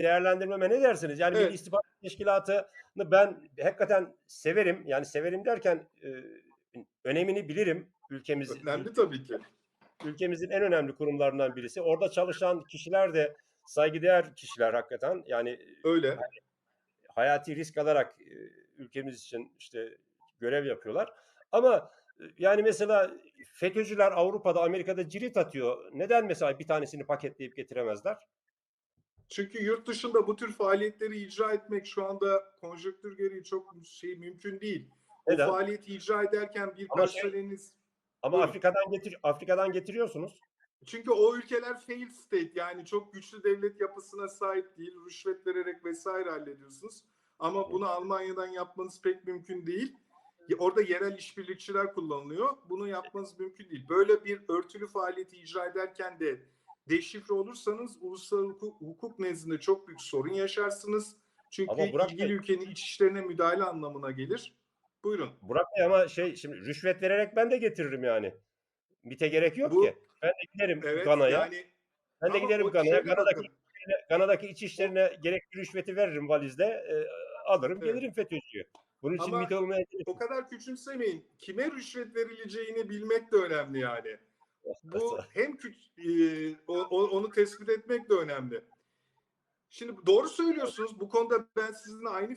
değerlendirmeme ne dersiniz? Yani Evet. Milli İstihbarat Teşkilatı'nı ben hakikaten severim. Yani severim derken e, önemini bilirim. Ülkemiz, Önemli tabii ki. ülkemizin en önemli kurumlarından birisi. Orada çalışan kişiler de saygıdeğer kişiler hakikaten. Yani Öyle. hayati risk alarak e, ülkemiz için işte görev yapıyorlar. Ama e, yani mesela FETÖ'cüler Avrupa'da, Amerika'da cirit atıyor. Neden mesela bir tanesini paketleyip getiremezler? Çünkü yurt dışında bu tür faaliyetleri icra etmek şu anda konjonktür gereği çok şey mümkün değil. Neden? O faaliyeti icra ederken bir Ama şey- personeliniz Ama Buyurun. Afrika'dan getir Afrika'dan getiriyorsunuz. çünkü o ülkeler failed state yani çok güçlü devlet yapısına sahip değil. Rüşvet vererek vesaire hallediyorsunuz. Ama bunu Almanya'dan yapmanız pek mümkün değil. Orada yerel işbirlikçiler kullanılıyor. Bunu yapmanız mümkün değil. Böyle bir örtülü faaliyeti icra ederken de deşifre olursanız uluslararası hukuk, hukuk nezdinde çok büyük sorun yaşarsınız. Çünkü Ama Burak ilgili Bey- ülkenin iç işlerine müdahale anlamına gelir. Buyurun. Burak Bey ama şey şimdi rüşvet vererek ben de getiririm yani. MIT'e gerek yok Bu- ki. Ben de giderim Evet Gana'ya. yani ben de giderim Gana'ya. Gana'daki. Gana'daki iç işlerine gerekli rüşveti veririm valizde. e, alırım Evet. gelirim FETÖ'cüye. Bunun için MIT olmaya gerek o kadar küçümsemeyin. Kime rüşvet verileceğini bilmek de önemli yani. Bu hem küç, tespit etmek de önemli. Şimdi doğru söylüyorsunuz. Bu konuda ben sizinle aynı